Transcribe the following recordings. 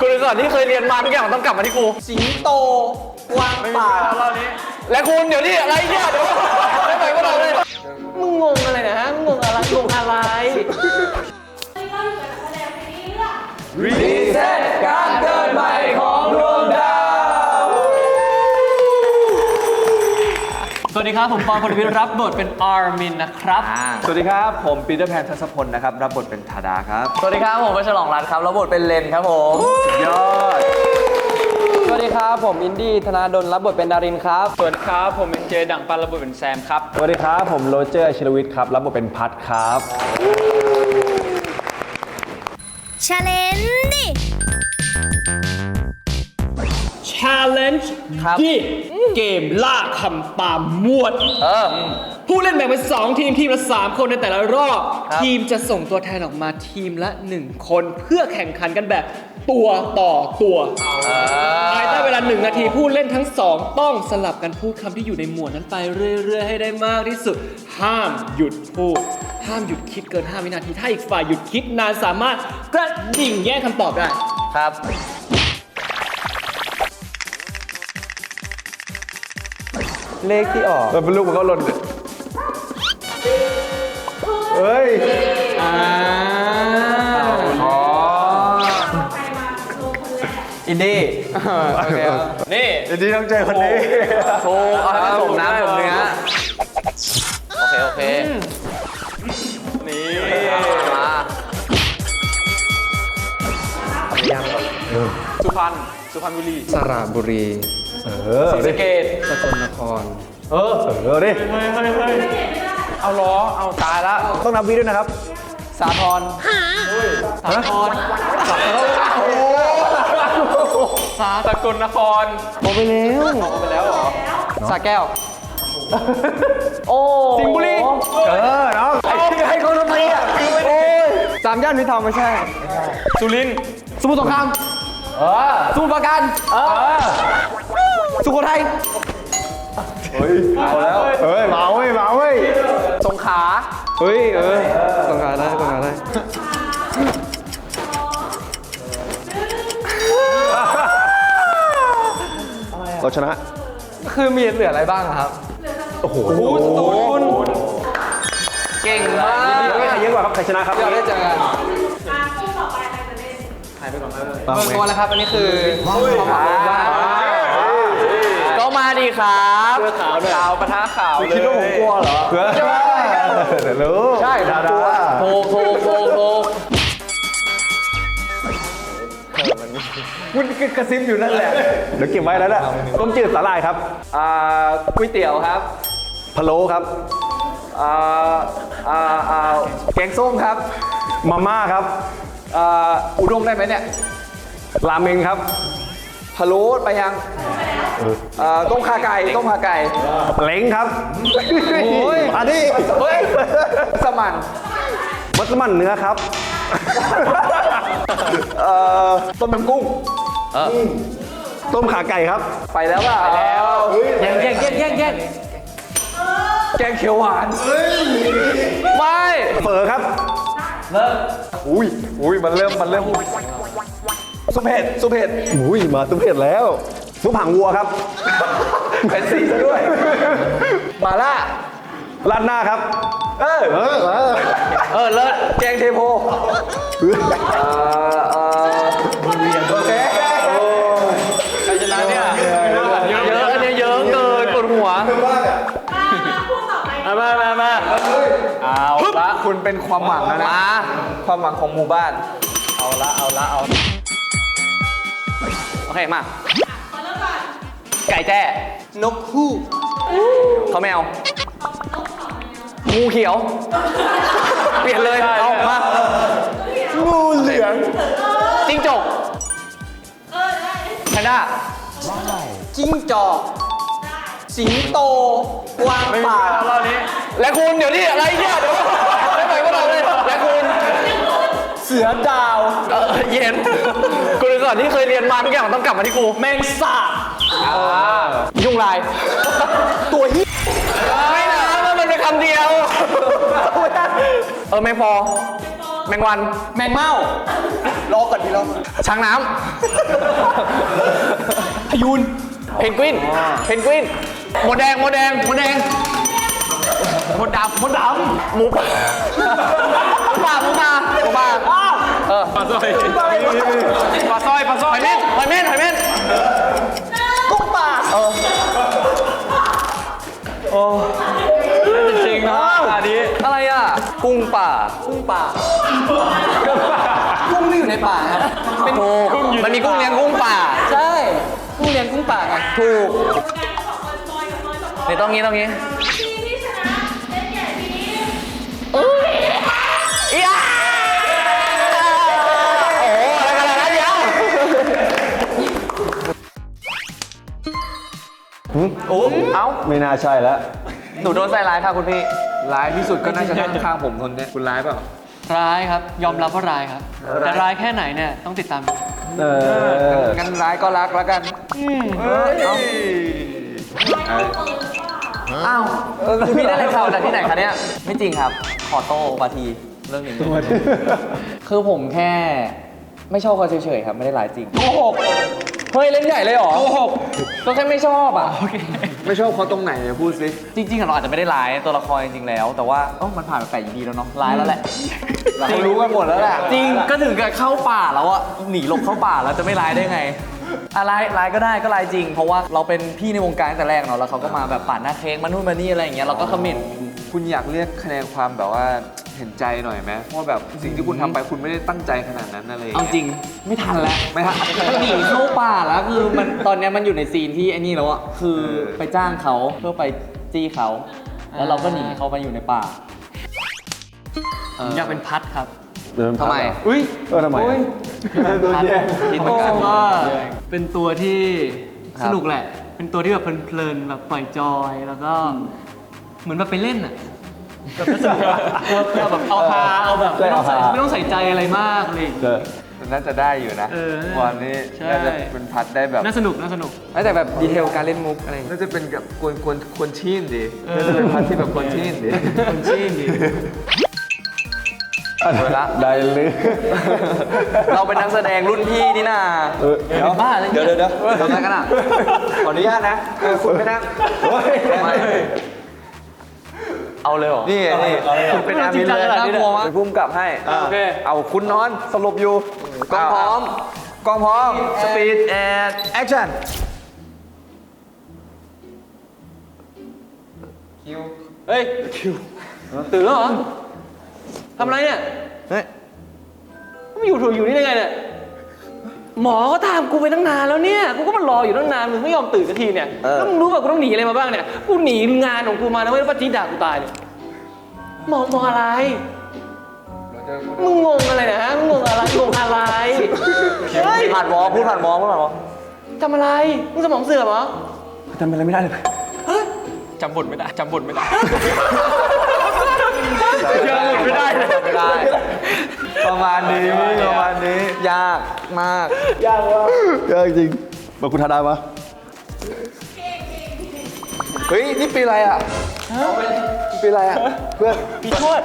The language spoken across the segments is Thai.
กูนึกก่อนที่เคยเรียนมาทุกอย่างต้องกลับมาที่กูสิงโตกวางป่า และคุณเดี๋ยวนี้อะไรเนี่ยเดี๋ยวไม่ไปก็เราเลยมึงงงอะไรนะฮะมึงงงอะไรงงอะไร รีเซ็ต ครับ ผมปอนพลวิทย์รับบทเป็นอาร์มินนะครับ สวัสดีครับ ผมปีเตอร์แพนทัศพลนะครับ รับบทเป็นธาดาครับ สวัสดีครับ ผมประฉลองรัตน์ครับ รับบทเป็นเลนครับผมสุดยอด สวัสดีครับ ผมอินดี้ธนาดลรับบทเป็นดารินครับ สวัสดีครับ ผมเป็นเจดังปันรับบทเป็นแซมครับ สวัสดีครับ ผมโรเจอร์ชิรวิทย์ครับ รับบทเป็นพัทครับชาเลนจ์ดิ challenge ครับ ที่เกมล่าคำปามมวด เออ ผู้เล่นแบ่งเป็น2ทีมทีมละ 3 คนในแต่ละรอบ ครับทีมจะส่งตัวแทนออกมาทีมละ 1 คนเพื่อแข่งขันกันแบบตัวต่อตัวภายใต้เวลา 1 นาทีผู้เล่นทั้งสองต้องสลับกันพูดคำที่อยู่ในหมวดนั้นไปเรื่อย ๆ ให้ได้มากที่สุด ห้ามหยุดพูด ห้ามหยุดคิดเกิน 5 วินาที ถ้าอีกฝ่ายหยุดคิดนานสามารถกระดิ่งแย่งคำตอบได้ ครับ เลขที่ออกมันเป็นลูกมันก็หล่นเฮ้ยอินดี้โอเคครับนี่จริงๆต้องเจอคนนี้ถูกเอาให้มันสมน้ำสมเนื้อโอเค โอเค นี่มาสุพรรณสุพรรณบุรี สระบุรี เออสเกตสกลนคร เออเออดิเอาล้อ เอาตายละ ต้องนับวิด้วยนะครับ สาทรสาทรสาสกลนครสาแก้ว โอ้สิงห์บุรี เออน้องให้เขาทำไมอะโอ้ยสามย่านมิตรทองไม่ใช่ สุรินทร์สมุทรสงคราม เออสมุทรปราการ เออ สุโขทัยเอาแล้วเฮ้ยเมาเว้ยเมาเว้ยสงขลาเฮ้ยเออสงขลาได้สงขลาได้เราชนะ คือมีเหลืออะไรบ้างครับ โอ้โหตูนเก่งมากใครเยอะกว่าครับ ใครชนะครับเดี๋ยวได้เจอกันเบอร์ตัวแล้วครับ อันนี้คือความหวังของบ้านก็มาดี ครับเสื้อขาวด้วยขาวปะทะขาวเลยคิดว่าผมกลัวเหรอ เพื่อเดี๋ยวรู้ใช่ผมดากลัวราโทรโทรโทรโทรคุณกระซิบอยู่นั่นแหละเดี๋ยวเก็บไว้แล้วนะต้มจืดสาหร่ายครับอ่าก๋วยเตี๋ยวครับพะโล้ครับอ่าอ่าอ่าแกงส้มครับมาม่าครับอ่าอุด้งได้ไหมเนี่ยราเมงครับพะโล้ไปยัง เอ่อต้มขาไก่ต้มขาไก่เล้งครับโอ้ยอันนี้เฮ้ยสมันมัสมั่นเนื้อครับเอ่อต้มยำกุ้งต้มขาไก่ครับ ไปแล้วเปล่าแย่งแย่งแย่งแย่งแย่งแกงเขียวหวานไม่เฝอครับอุ้ยอุ้ยมันเริ่มมันเริ่มซุปเห็ดซุปเห็ดอุ้ยมาตุ้มเผ็ดแล้ว ซุปหางวัวครับเป็นสีซะด้วย มาล่าราดหน้าครับ เออ เออเออเออเลิศแกงเทโพเอ่อเอ่อโอเคใครชนะเนี่ยเยอะอันนี้เยอะเกินปวดหัวมามามามาเอาละคุณเป็นความหวังแล้วนะ ความหวังของหมู่บ้าน เอาละ เอาละ เอา โอเค มา ไก่แจ้ นกฮูกเขาแมว งูเขียว เปลี่ยนเลย เอามา งูเหลือง จิ้งจกแพนด้าจิ้งจอก สิงโตกวางป่าเอาละนี้และคุณเดี๋ยวนี้อะไรเนี่ยเดี๋ยวไม่ไปก็เราเลยและคุณเสือดาว เออเย็นกูนึกก่อนที่เคยเรียนมาทุกอย่างต้องกลับมาที่กู แมงสาบ ยุงลาย ตัวยี่ไม่นะมันเป็นคำเดียว เออไม่พอแมงวัน แมงเม่ารอก่อนพี่รอช้างน้ำพยูน เพนกวิน เพนกวินหมดแดงหมดแดงหมดแดงหมดดำหมดดำหมูป่าหมูป่าหมูป่าหมูป่าเออปลาสร้อยปลาสร้อยปลาสร้อยหอยเม่นหอยเม่นหอยเม่น กุ้งป่าเออจริงนะอันนี้อะไรอะ กุ้งป่า กุ้งป่า กุ้งที่อยู่ในป่าครับเป็นถูกมันมีกุ้งเลี้ยงกุ้งป่า ใช่ กุ้งเลี้ยงกุ้งป่าไงถูกนี่ต้องงี้ต้องงี้ โอ้เอ้าไม่น่าใช่แล้ว หนูโดนใส่ร้ายค่ะคุณพี่ ร้ายที่สุดก็น่าจะนั่งข้างผมคนเนี้ยคุณร้ายเปล่า ร้ายครับ ยอมรับว่าร้ายครับ แต่ร้ายแค่ไหนเนี่ยต้องติดตาม เอองั้นร้ายก็รักแล้วกันอ้าวคุณพี่ได้อะไรข่าวจากที่ไหนคะเนี่ย ไม่จริงครับ ขอโต้บาทีเรื่องนี้คือผมแค่ ไม่ชอบเขาเฉยๆครับ ไม่ได้ร้ายจริงโกหก เฮ้ยเล่นใหญ่เลยเหรอโกหกก็แค่ไม่ชอบอะ ไม่ชอบเขาตรงไหนเนี่ยพูดสิจริงๆอะเราอาจจะไม่ได้ร้ายตัวละครจริงๆแล้ว แต่ว่าเอ้ามันผ่านมาแปด EP แล้วเนาะร้ายแล้วแหละเขารู้กันหมดแล้วแหละจริงก็ถึงกับเข้าป่าแล้วอะหนีหลบเข้าป่าแล้วจะไม่ร้ายได้ไงอะไรร้ายก็ได้ก็ร้ายจริง เพราะว่าเราเป็นพี่ในวงการตั้งแต่แรกเนาะแล้วเขาก็มาแบบป่านหน้าเค้กมานู่นมานี่อะไรอย่างเงี้ยเราก็คอมเมนต์คุณอยากเรียกคะแนนความแบบว่า เห็นใจหน่อยไหมเพราะว่าแบบสิ่งที่คุณทำไปคุณไม่ได้ตั้งใจขนาดนั้นอะไรอย่เอาเยจริงไม่ทันแล้วไม่ทัน หนีเข้าป่าแล้วคือมันตอนเนี้ยมันอยู่ในซีนที่ไอ้นี่แล้วอะคือไปจ้างเขาเพื่อไปจี้เขา แล้วเราก็หนีเขามาอยู่ในป่าผมอยากเป็นพัดครับ เดินทำไม อุ้ยเออทำไมอะ โดนแย่คิดเหมือนกันว่า เป็นตัวที่ครับ สนุกแหละ เป็นตัวที่แบบเพลินๆแบบปล่อยจอยแล้วก็ เหมือนแบบไปเล่นอะ แบบก็สนุกอะเอาแบบเอาฮาเอาแบบไม่ต้องใส่ไม่ต้องใส่ใจอะไรมากเลยเจอน่าจะได้อยู่นะเออวันนี้ใช่ น่าจะเป็นพัดได้แบบ น่าสนุกน่าสนุกแต่แบบดีเทลการเล่นมุกอะไรน่าจะเป็นกับกวนกวนกวนชีนดิน่าจะเป็นพัดที่แบบกวนชีนดิคนชี้ดีเวลาได้เลย เราเป็นนักแสดงรุ่นพี่นี่นาเออเดี๋ยว บ้าอะไรเดี๋ยวเดี๋ยวเดี๋ยวทำอะไรกันอะขออนุญาตนะเออคุณไม่นั่งไม่ เอาเลยเหรอนี่นี่คุณเป็นอามินเลยน่ากลัวมากเป็นพุ่มกับให้โอเคเอาคุณนอนสลบอยู่กล้องพร้อมกล้องพร้อมสปีดแอนแอคชั่นเฮ้ยตื่นแล้วเหรอทำอะไรเนี่ยเฮ้ยไม่อยู่ถูกอยู่นี่ได้ไงเนี่ย หมอก็ตามกูไปตั้งนานแล้วเนี่ย กูก็มารออยู่ตั้งนาน มึงไม่ยอมตื่นสักทีเนี่ยแล้วมึงรู้ป่ะกูต้องหนีอะไรมาบ้างเนี่ย กูหนีงานของกูมานะไม่รู้ป้าจีดด่ากูตายเนี่ยหมอหมออะไร มึงงงอะไรนะฮะมึงงงอะไร งงอะไร เฮ้ยผ่านวอพูดผ่านวอพูดผ่านวอทำอะไร มึงสมองเสื่อมเหรอทำอะไรไม่ได้เลยจำบทไม่ได้จำบทไม่ได้ยังหมดไม่ได้เลย ไม่ได้ ประมาณนี้ประมาณนี้ยากมาก ยากจริงบอกคุณทาได้ปะเฮ้ยนี่ปีอะไรอะนี่ปีอะไรอะเพื่อนพี่ทวด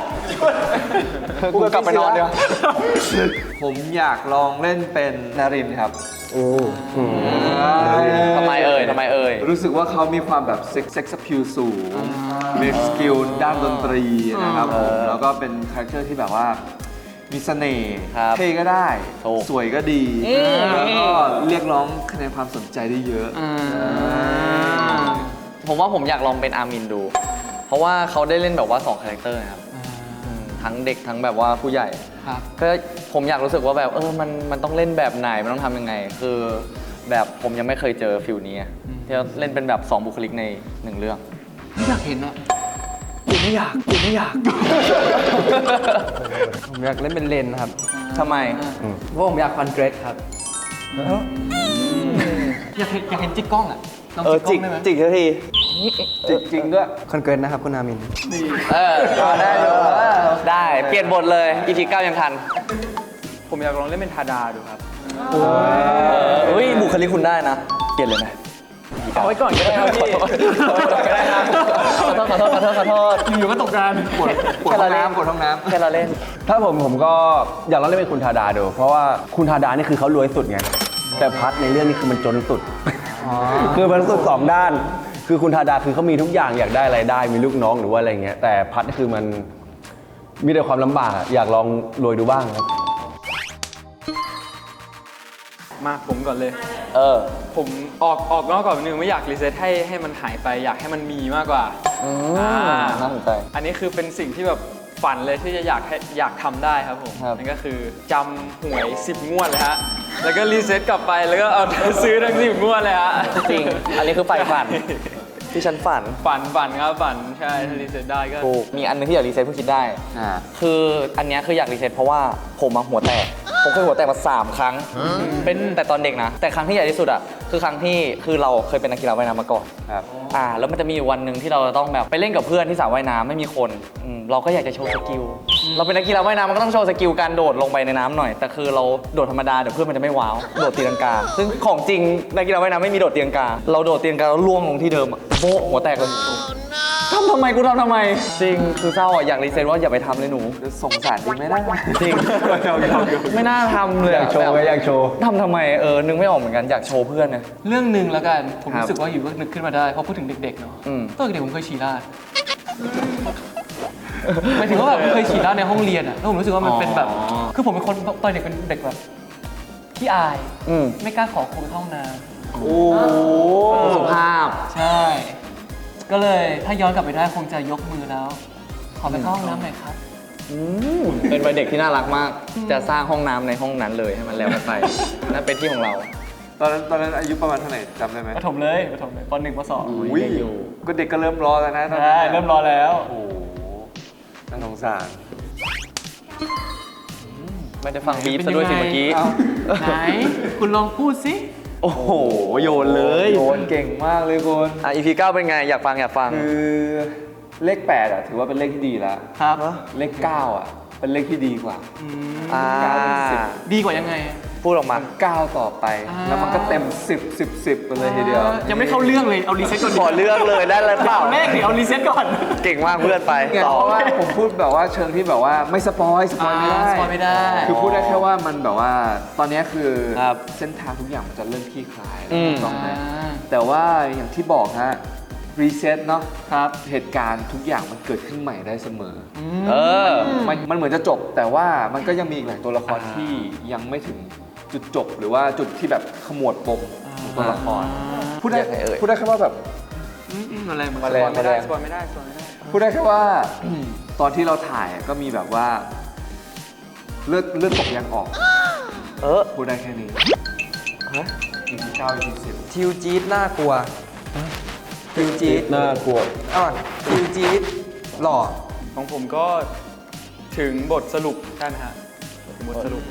กูกลับไปนอนเดียวผมอยากลองเล่นเป็นนารินครับโอ้ทำไมเอ่ยทำไมเอ่ย รู้สึกว่าเขามีความแบบเซ็กเซ็กซ์พิวสูงมีสกิลด้านดนตรีนะครับผมแล้วก็เป็นคาแรคเตอร์ที่แบบว่า มีเสน่ห์ครับเท่ก็ได้ ถูก สวยก็ดีอืมแล้วก็เรียกร้องคะแนนความสนใจได้เยอะผมว่าผมอยากลองเป็นอามินดู เพราะว่าเขาได้เล่นแบบว่า2คาแรคเตอร์นะครับอืมทั้งเด็กทั้งแบบว่าผู้ใหญ่ ครับ ก็ผมอยากรู้สึกว่าแบบเออมันมันต้องเล่นแบบไหน มันต้องทำยังไง คือแบบผมยังไม่เคยเจอฟิลนี้อะที่เล่นเป็นแบบสองบุคลิกในหนึ่งเรื่องไม่อยากเห็นอะ ไม่อยากไม่อยาก ผมอยากเล่นเป็นเลนครับ ทำไม เพราะผมอยากฟันเกรดครับ อยากเห็นอยากเห็นจิกกล้องอะลองเออจิจิกกกล้องได้ไหมจิกทีจริงจริงๆด้วยคอนเกรดนะครับคุณอามิน เออได้อยู่ได้ เปลี่ยนบทเลย EP เก้ายังทัน ผมอยากลองเล่นเป็นทาดาดูครับเฮ้ยบุคลิกคุณได้นะ เปลี่ยนเลยไหม เอาไว้ก่อนก็ได้ครับพี่ขอโทษก็ได้ครับขอโทษขอโทษขอโทษขอโทษอยู่ก็ตกงานปวดปวดห้องน้ำปวดห้องน้ำแค่เราเล่น ถ้าผมผมก็อยากลองเล่นเป็นคุณทาดาดูเพราะว่าคุณทาดานี่คือเขารวยสุดไงแต่พัดในเรื่องนี้คือมันจนสุดคือมันสุดสองด้าน คือคุณทาดาคือเขามีทุกอย่างอยากได้อะไรได้มีลูกน้องหรือว่าอะไรเงี้ยแต่พัดนี่คือมันมีแต่ความลำบากอะอยากลองรวยดูบ้างครับ มาผมก่อนเลย เออ ผมออกออกนอกกรอบนิดนึงไม่อยากรีเซ็ตให้ให้มันหายไป อยากให้มันมีมากกว่าอ่าน่าสนใจ อันนี้คือเป็นสิ่งที่แบบฝันเลยที่จะอยากให้อยากทำได้ครับผมครับ นั่นก็คือจำหวย 10 งวดเลยฮะแล้วก็รีเซ็ตกลับไปแล้วก็เอา ซื้อทั้งสิบงวดเลยฮะจริง อันนี้คือไฟฝัน ที่ฉันฝัน ฝันฝันครับฝันใช่ถ้ารีเซ็ตได้ก็ ถูก มีอันนึงที่อยากรีเซ็ตเพิ่งคิดได้ อ่า คืออันเนี้ยคืออยากรีเซ็ตเพราะว่าผมมาหัวแตก ผมเคยหัวแตกมาสามครั้ง เป็นแต่ตอนเด็กนะ แต่ครั้งที่ใหญ่ที่สุดอะคือครั้งที่คือเราเคยเป็นนักกีฬาว่ายน้ำมาก่อนครับอ่า แล้วมันจะมีอยู่วันหนึ่งที่เราจะต้องแบบไปเล่นกับเพื่อนที่สระว่ายน้ำไม่มีคนอืมเราก็อยากจะโชว์สกิล เราเป็นนักกีฬาว่ายน้ำมันก็ต้องโชว์สกิลการโดดลงไปในน้ำหน่อย แต่คือเราโดดธรรมดาเดี๋ยวเพื่อนมันจะไม่ว้าว โดดตีลังกา ซึ่งของจริงนักกีฬาว่ายน้ำไม่มีโดดตีลังกา เราโดดตีลังกาแล้วล่วงลงที่เดิมอะโบ๊ะหัวแตกเลย ทำทำไมกูทำทำไม จริงคือเศร้าอะอยากรีเซ็ตว่าอย่าไปทำเลยหนูสงสารดีไหมล่ะจริงไม่น่าทำเลยอยากโชว์ไงอยากโชว์ทำทำไมเออนึกไม่ออกเหมือนกันอยากโชว์เพื่อนนะเรื่องหนึ่งแล้วกันผมครับรู้สึกว่าอยู่ก็นึกขึ้นมาได้เพราะพูดถึงเด็กๆเนาะอืมตอนเด็กผมเคยฉี่ราดหมายถึงว่าแบบเคยฉี่ราดในห้องเรียนอะแล้วผมรู้สึกว่ามันเป็นแบบอ๋อคือผมเป็นคนตอนเด็กเป็นเด็กแบบขี้อายอืมไม่กล้าขอคนเข้าห้องน้โอ้สุภาพำใช่ ก็เลยถ้าย้อนกลับไปได้คงจะยกมือแล้ว ขอไปเข้าห้องน้ำหน่อยครับ เป็นวัยเด็กที่น่ารักมาก จะสร้างห้องน้ำในห้องนั้นเลยให้มันแล้วกันไป นั่นเป็นที่ของเราตอนนั้นตอนนั้นอายุประมาณเท่าไหร่จำได้ไหมประถมเลยประถมเลยปหนึ่งปสองอุ้ยก็เด็กก็เริ่มรอแล้วนะตอนนั้นใช่เริ่มรอแล้ว โอ้โหน่าสงสาร ไม่ได้ฟังบีบซะด้วยสิเมื่อกี้เอ้าไหน คุณลองพูดสิ โอ้โห โยนเลยโยนเก่งมากเลยคุณอะ EP 9เป็นไง อยากฟังอยากฟัง คือเลข8อะถือว่าเป็นเลขที่ดีแล้วครับ เลข9อะ เป็นเลขที่ดีกว่าอ่าเก้าเป็นสิบดีกว่ายังไง พูดออกมา9ต่อไป อ่า แล้วมันก็เต็ม 10 10 10ไปเลยทีเดียวยังไม่เข้าเรื่องเลย เอารีเซ็ตก่อนขอเลือกเลยได้เลยเปล่า เอาแรกเดี๋ยวเอารีเซ็ตก่อน เก่งมากเพื่อนไปไงต่อ เพราะว่าผมพูดแบบว่าเชิงที่แบบว่าไม่สปอยสปอยไม่ได้อ่าสปอยไม่ได้คือพูดได้แค่ว่ามันแบบว่า ตอนเนี้ยคือครับเส้นทางทุกอย่างมันจะเริ่มคลี่คลายอืม ถูกต้องไหมแต่ว่าอย่างที่บอกฮะ รีเซ็ตเนาะครับ เหตุการณ์ทุกอย่างมันเกิดขึ้นใหม่ได้เสมอเออ มันมันเหมือนจะจบ แต่ว่ามันก็ยังมีอีกหลายตัวละครที่ยังไม่ถึงจุดจบ หรือว่าจุดที่แบบขมวดปมของตัวละครพูดได้ยังไงเอ่ย พูดได้แค่ว่าแบบอืมอืมอะไรเหมือนมาแรงสปอยไม่ได้สปอยไม่ได้สปอยไม่ได้พูดได้แค่ว่า ตอนที่เราถ่ายก็มีแบบว่า เลือดเลือดตกยังออก เออพูดได้แค่นี้ฮะ EP 9 EP 10 ทิวจี๊ดน่ากลัว ทิวจี๊ดน่ากลัวอ่อนทิวจี๊ดหล่อของผมก็ถึงบทสรุปกันฮะถึงบทสรุป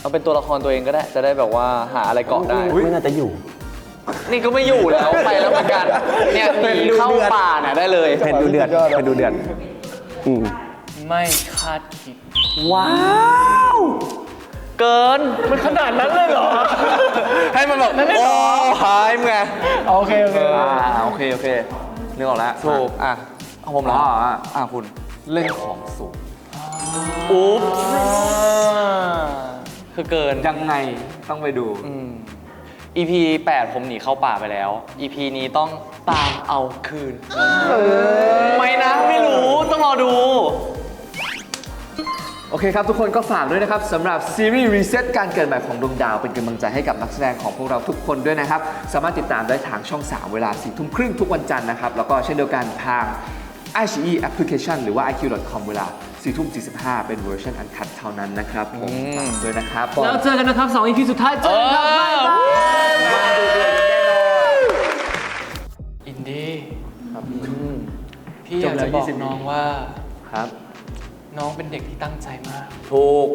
เอาเป็นตัวละครตัวเองก็ได้ จะได้แบบว่าหาอะไรเกาะได้ ไม่น่าจะอยู่ นี่ก็ไม่อยู่แล้วไปแล้วเหมือนกัน เนี่ยหนีเข้าป่าเนี่ยได้เลยเผ็ดดูเดือดเผ็ดดูเดือดอืมไม่คาดคิด ว้าว เกิน มันขนาดนั้นเลยเหรอ ให้มันแบบโอ้หายมึงไงโอเคโอเคอ่าโอเคโอเคนึกออกแล้วถูกอะเอาผมเหรออ๋ออะอะคุณเล่นของสูงอุ๊บคือเกินยังไงต้องไปดูอืม EP 8 ผมหนีเข้าป่าไปแล้ว EP นี้ต้องตามเอาคืน ไม่นะ ไม่รู้ต้องรอดู โอเคครับ ทุกคนก็ฝากด้วยนะครับสำหรับซีรีส์ Reset การเกิดใหม่ของดวงดาวเป็นกำลังใจให้กับนักแสดงของพวกเราทุกคนด้วยนะครับ สามารถติดตามได้ทางช่อง 3 เวลา4ทุ่มครึ่งทุกวันจันทร์นะครับ แล้วก็เช่นเดียวกันทาง i อ e application หรือว่า iq.com เวลา4ทุ่ม45 เป็นเวอร์ชันอันคัดเท่านั้นนะครับผมอืมฝากด้วยนะครับแล้วเจอกันนะครับ2 EP สุดท้ายเจอกันครับบ๊ายบายอินดี้พี่อยากจะบอกน้องว่าครับ น้องเป็นเด็กที่ตั้งใจมาก ถูก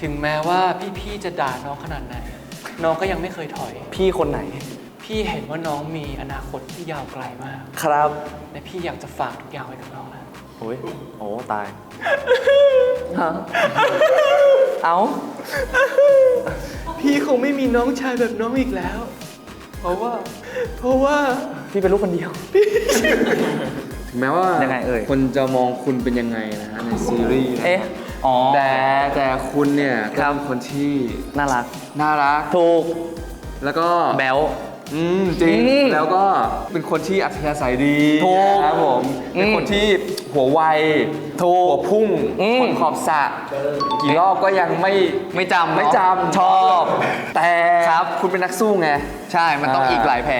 ถึงแม้ว่าพี่ๆจะด่าน้องขนาดไหน น้องก็ยังไม่เคยถอย พี่คนไหน พี่เห็นว่าน้องมีอนาคตที่ยาวไกลมาก ครับและพี่อยากจะฝากทุกอย่างไว้กับน้องนะ โอ้ยโอ้ตาย ฮะเอาพี่คงไม่มีน้องชายแบบน้องอีกแล้ว เพราะว่า เพราะว่า พี่เป็นลูกคนเดียว ถึงแม้ว่ายังไงเอ่ย คนจะมองคุณเป็นยังไงนะฮะในซีรีส์นะเอ๊ะ อ๋อ แต่แต่คุณเนี่ยครัก็บเป็นคนที่น่ารัก น่ารัก ถูก แล้วก็แบล อืมจริงอืมแล้วก็เป็นคนที่อัธยาศัยดีถูกนะครับผมเป็นอืมคนที่หัวไวถูกหัวพุ่งอืม คนขอบสระกี่รอบก็ยังไม่ไม่จำไม่เนอะจำชอบ แต่ครับคุณเป็นนักสู้ไง ใช่ มันต้องอ่า อีกหลายแผล